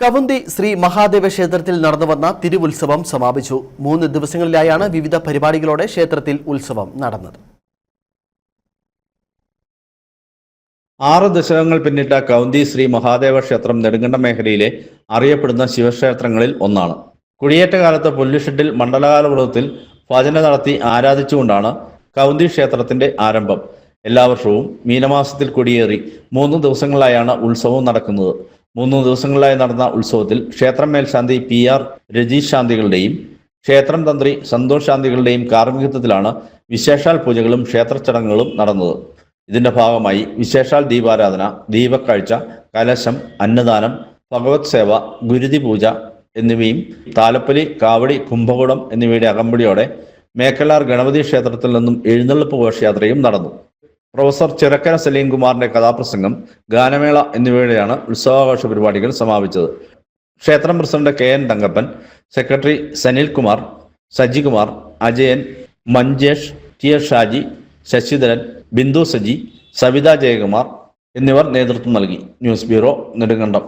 കവുന്തി ശ്രീ മഹാദേവ ക്ഷേത്രത്തിൽ നടന്നുവന്ന തിരുവുത്സവം സമാപിച്ചു. മൂന്ന് ദിവസങ്ങളിലായാണ് വിവിധ പരിപാടികളോടെ ക്ഷേത്രത്തിൽ ഉത്സവം നടന്നത്. ആറ് ദശകങ്ങൾ പിന്നിട്ട കൗന്തി ശ്രീ മഹാദേവ ക്ഷേത്രം നെടുങ്കണ്ടം മേഖലയിലെ അറിയപ്പെടുന്ന ശിവക്ഷേത്രങ്ങളിൽ ഒന്നാണ്. കുടിയേറ്റ കാലത്ത് പുല്ലുഷെഡിൽ മണ്ഡലകാല വ്രതത്തിൽ ഭജന നടത്തി ആരാധിച്ചുകൊണ്ടാണ് കൗന്തി ക്ഷേത്രത്തിന്റെ ആരംഭം. എല്ലാ വർഷവും മീനമാസത്തിൽ കൊടിയേറി മൂന്ന് ദിവസങ്ങളിലായാണ് ഉത്സവം നടക്കുന്നത്. മൂന്ന് ദിവസങ്ങളിലായി നടന്ന ഉത്സവത്തിൽ ക്ഷേത്രം മേൽശാന്തി പി ആർ രജീഷ് ശാന്തികളുടെയും ക്ഷേത്രം തന്ത്രി സന്തോഷ് ശാന്തികളുടെയും കാർമ്മികത്വത്തിലാണ് വിശേഷാൽ പൂജകളും ക്ഷേത്ര ചടങ്ങുകളും നടന്നത്. ഇതിന്റെ ഭാഗമായി വിശേഷാൽ ദീപാരാധന ദീപക്കാഴ്ച കലശം അന്നദാനം ഭഗവത് സേവ ഗുരുതി പൂജ എന്നിവയും താലപ്പലി കാവടി കുംഭകുടം എന്നിവയുടെ അകമ്പടിയോടെ മേക്കലാർ ഗണപതി ക്ഷേത്രത്തിൽ നിന്നും എഴുന്നള്ളിപ്പ് ഘോഷയാത്രയും നടന്നു. പ്രൊഫസർ ചിറക്കര സലീംകുമാറിന്റെ കഥാപ്രസംഗം ഗാനമേള എന്നിവയുടെയാണ് ഉത്സവാഘോഷ പരിപാടികൾ സമാപിച്ചത്. ക്ഷേത്രം president K N Thankappan secretary Sanilkumar Sajikumar Ajayan Manjesh T S Shaji Sasidharan Bindu Saji Savitha Jayakumar എന്നിവർ നേതൃത്വം നൽകി. News bureau Nedumkandam.